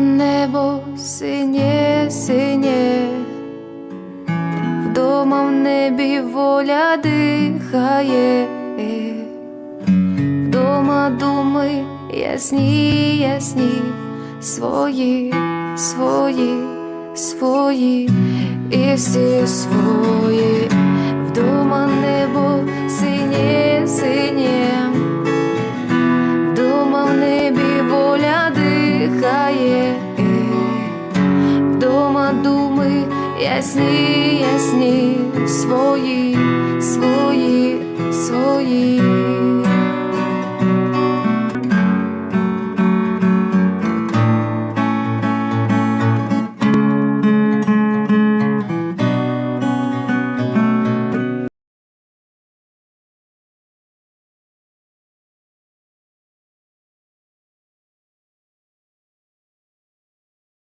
Небо синє, синє, вдома в небі воля дихає, вдома думи ясні, ясні, свої, свої, свої. І всі свої, думи ясні, ясні, свої.